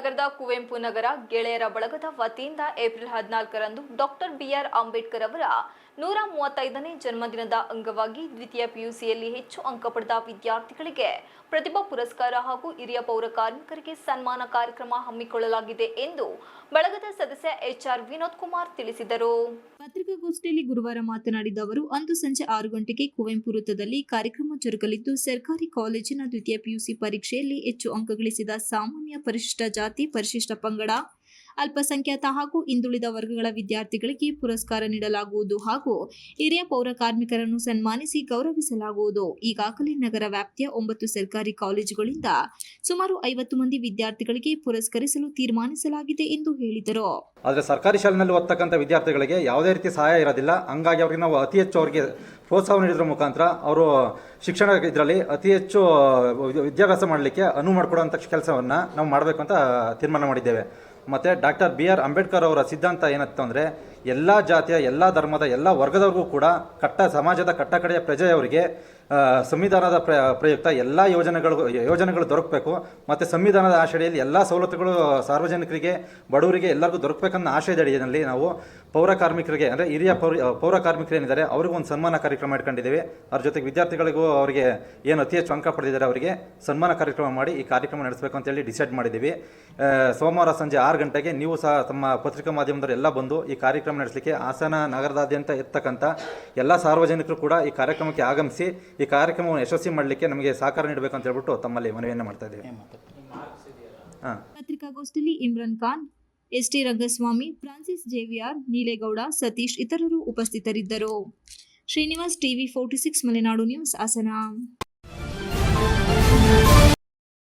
ನಗರದ ಕುವೆಂಪು ನಗರ ಗೆಳೆಯರ ಬಳಗದ ವತಿಯಿಂದ ಏಪ್ರಿಲ್ ಹದಿನಾಲ್ಕರಂದು ಡಾಕ್ಟರ್ ಬಿಆರ್ ಅಂಬೇಡ್ಕರ್ ಅವರ ನೂರ ಮೂವತ್ತೈದನೇ ಜನ್ಮದಿನದ ಅಂಗವಾಗಿ ದ್ವಿತೀಯ ಪಿಯುಸಿಯಲ್ಲಿ ಹೆಚ್ಚು ಅಂಕ ಪಡೆದ ವಿದ್ಯಾರ್ಥಿಗಳಿಗೆ ಪ್ರತಿಭಾ ಪುರಸ್ಕಾರ ಹಾಗೂ ಹಿರಿಯ ಪೌರ ಕಾರ್ಮಿಕರಿಗೆ ಸನ್ಮಾನ ಕಾರ್ಯಕ್ರಮ ಹಮ್ಮಿಕೊಳ್ಳಲಾಗಿದೆ ಎಂದು ಬಳಗದ ಸದಸ್ಯ ಎಚ್ಆರ್ ವಿನೋದ್ ಕುಮಾರ್ ತಿಳಿಸಿದರು. ಪತ್ರಿಕಾಗೋಷ್ಠಿಯಲ್ಲಿ ಗುರುವಾರ ಮಾತನಾಡಿದ ಅವರು, ಅಂದು ಸಂಜೆ ಆರು ಗಂಟೆಗೆ ಕುವೆಂಪು ವೃತ್ತದಲ್ಲಿ ಕಾರ್ಯಕ್ರಮ ಜರುಗಲಿದ್ದು, ಸರ್ಕಾರಿ ಕಾಲೇಜಿನ ದ್ವಿತೀಯ ಪಿಯುಸಿ ಪರೀಕ್ಷೆಯಲ್ಲಿ ಹೆಚ್ಚು ಅಂಕ ಗಳಿಸಿದ ಸಾಮಾನ್ಯ ಪರಿಶಿಷ್ಟ ಜಾತಿ, ಪರಿಶಿಷ್ಟ ಪಂಗಡ ಅಲ್ಪಸಂಖ್ಯಾತ ಹಾಗೂ ಹಿಂದುಳಿದ ವರ್ಗಗಳ ವಿದ್ಯಾರ್ಥಿಗಳಿಗೆ ಪುರಸ್ಕಾರ ನೀಡಲಾಗುವುದು ಹಾಗೂ ಹಿರಿಯ ಪೌರ ಕಾರ್ಮಿಕರನ್ನು ಸನ್ಮಾನಿಸಿ ಗೌರವಿಸಲಾಗುವುದು. ಈಗಾಗಲೇ ನಗರ ವ್ಯಾಪ್ತಿಯ ಒಂಬತ್ತು ಸರ್ಕಾರಿ ಕಾಲೇಜುಗಳಿಂದ ಸುಮಾರು ಐವತ್ತು ಮಂದಿ ವಿದ್ಯಾರ್ಥಿಗಳಿಗೆ ಪುರಸ್ಕರಿಸಲು ತೀರ್ಮಾನಿಸಲಾಗಿದೆ ಎಂದು ಹೇಳಿದರು. ಆದರೆ ಸರ್ಕಾರಿ ಶಾಲೆಯಲ್ಲಿ ಓದ್ತಕ್ಕಂಥ ವಿದ್ಯಾರ್ಥಿಗಳಿಗೆ ಯಾವುದೇ ರೀತಿ ಸಹಾಯ ಇರೋದಿಲ್ಲ. ಹಂಗಾಗಿ ಅವ್ರಿಗೆ ನಾವು ಅತಿ ಹೆಚ್ಚು ಅವರಿಗೆ ಪ್ರೋತ್ಸಾಹ ನೀಡಿದ್ರ ಮುಖಾಂತರ ಅವರು ಶಿಕ್ಷಣ ಇದರಲ್ಲಿ ಅತಿ ಹೆಚ್ಚು ವಿದ್ಯಾಭ್ಯಾಸ ಮಾಡಲಿಕ್ಕೆ ಅನುವು ಮಾಡಿಕೊಡುವಂಥ ಕೆಲಸವನ್ನು ನಾವು ಮಾಡಬೇಕು ಅಂತ ತೀರ್ಮಾನ ಮಾಡಿದ್ದೇವೆ. ಮತ್ತು ಡಾಕ್ಟರ್ ಬಿ ಆರ್ ಅಂಬೇಡ್ಕರ್ ಅವರ ಸಿದ್ಧಾಂತ ಏನತ್ತು ಅಂದರೆ ಎಲ್ಲ ಜಾತಿಯ, ಎಲ್ಲ ಧರ್ಮದ, ಎಲ್ಲ ವರ್ಗದವ್ರಿಗೂ ಕೂಡ ಕಟ್ಟ ಸಮಾಜದ ಕಟ್ಟಕಡೆಯ ಪ್ರಜೆಯವರಿಗೆ ಸಂವಿಧಾನದ ಪ್ರ, ಪ್ರಯುಕ್ತ ಎಲ್ಲ ಯೋಜನೆಗಳು ಯೋಜನೆಗಳು ದೊರಕಬೇಕು. ಮತ್ತು ಸಂವಿಧಾನದ ಆಶಯದಲ್ಲಿ ಎಲ್ಲ ಸವಲತ್ತುಗಳು ಸಾರ್ವಜನಿಕರಿಗೆ, ಬಡವರಿಗೆ ಎಲ್ಲರಿಗೂ ದೊರಕಬೇಕನ್ನೋ ಆಶಯದ ಅಡಿಯಲ್ಲಿ ನಾವು ಪೌರ ಕಾರ್ಮಿಕರಿಗೆ, ಅಂದರೆ ಹಿರಿಯ ಪೌರ ಪೌರ ಕಾರ್ಮಿಕರು ಏನಿದ್ದಾರೆ ಅವ್ರಿಗೂ ಒಂದು ಸನ್ಮಾನ ಕಾರ್ಯಕ್ರಮ ಇಟ್ಕೊಂಡಿದ್ದೀವಿ. ಅವ್ರ ಜೊತೆಗೆ ವಿದ್ಯಾರ್ಥಿಗಳಿಗೂ ಅವರಿಗೆ ಏನು ಅತಿ ಹೆಚ್ಚು ಅಂಕ ಪಡೆದಿದ್ದಾರೆ, ಅವರಿಗೆ ಸನ್ಮಾನ ಕಾರ್ಯಕ್ರಮ ಮಾಡಿ ಈ ಕಾರ್ಯಕ್ರಮ ನಡೆಸಬೇಕು ಅಂತೇಳಿ ಡಿಸೈಡ್ ಮಾಡಿದ್ದೀವಿ. ಸೋಮವಾರ ಸಂಜೆ ಆರು ಗಂಟೆಗೆ ನೀವು ಸಹ ತಮ್ಮ ಪತ್ರಿಕಾ ಮಾಧ್ಯಮದವರು ಎಲ್ಲ ಬಂದು ಈ ಕಾರ್ಯಕ್ರಮ ನಡೆಸಲಿಕ್ಕೆ ಹಾಸನ ನಗರದಾದ್ಯಂತ ಇರ್ತಕ್ಕಂಥ ಎಲ್ಲ ಸಾರ್ವಜನಿಕರು ಕೂಡ ಈ ಕಾರ್ಯಕ್ರಮಕ್ಕೆ ಆಗಮಿಸಿ ಈ ಕಾರ್ಯಕ್ರಮವನ್ನು ಯಶಸ್ವಿ ಮಾಡಲಿಕ್ಕೆ ನಮಗೆ ಸಹಕಾರ ನೀಡಬೇಕು ಅಂತ ಹೇಳ್ಬಿಟ್ಟು ತಮ್ಮಲ್ಲಿ ಮನವಿಯನ್ನು ಮಾಡ್ತಾ ಇದ್ದೇವೆ. ಪತ್ರಿಕಾಗೋಷ್ಠಿಯಲ್ಲಿ Imran Khan S T Rangaswamy Francis ಜೆವಿಆರ್ Neelegowda Satish ಇತರರು ಉಪಸ್ಥಿತರಿದ್ದರು. Srinivas TV forty six Malenadu news Hassan.